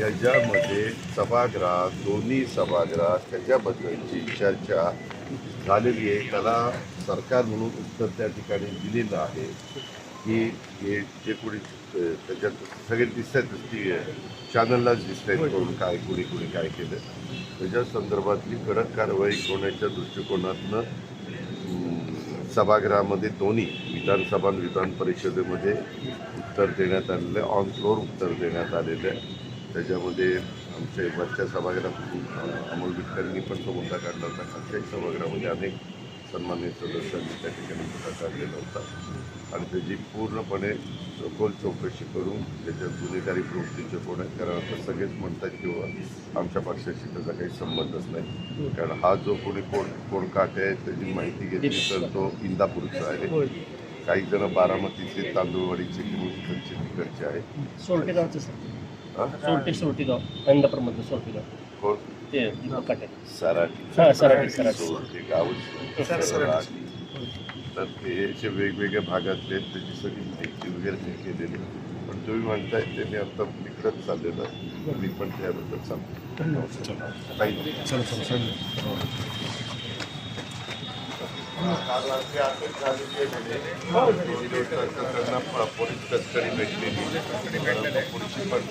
याच्यामध्ये सभागृहात दोन्ही सभागृहात त्याच्याबद्दलची चर्चा झालेली आहे. त्याला सरकार म्हणून उत्तर त्या ठिकाणी दिलेलं आहे की हे जे कोणी त्याच्यात सगळे दिसतातच ती चॅनललाच दिसत कोण काय कोणी कोणी काय केलं. त्याच्या संदर्भातली कडक कारवाई होण्याच्या दृष्टिकोनातनं सभागृहामध्ये दोन्ही विधानसभा आणि विधान परिषदेमध्ये उत्तर देण्यात आलेलं आहे ऑन फ्लोअर उत्तर देण्यात आलेलं. आहे त्याच्यामध्ये आमच्या वरच्या सभागृहात अमोल बिटकरांनी पण तो मुद्दा काढला होता. खालच्याही सभागृहामध्ये अनेक सन्मान्य सदस्यांनी त्या ठिकाणी मुद्दा काढलेला होता. आणि त्याची पूर्णपणे सखोल चौकशी करून त्याच्यात गुन्हेगारी प्रवृत्तीचे कोण आहेत कारण आता सगळेच म्हणतात किंवा आमच्या पक्षाशी त्याचा काही संबंधच नाही. कारण हा जो कोणी कोण कोण काटे आहे त्याची माहिती घेतली तर तो इंदापूरचा आहे. काही जण बारामतीचे तांदूळवाडीचे किंवा इकडचे तिकडचे आहेत. सोरटे गावचं सर. हा? सोरटे सोरटे गाव इंदापूरमधलं सोरटे गाव कोण ते हा, सराठी, सराठी. ते गावच सराठी. तर ते असे वेगवेगळ्या भागातले आहेत, त्याची सगळी माहिती वगैरे केलेली. पण तुम्ही म्हणताय ते मी आता तिकडंच चाललेलं. मी पण त्याबद्दल सांगतो. काही काल रात्री अटक झालेली त्यांना पोलीस कस्टडी भेटलेली. पुढची पण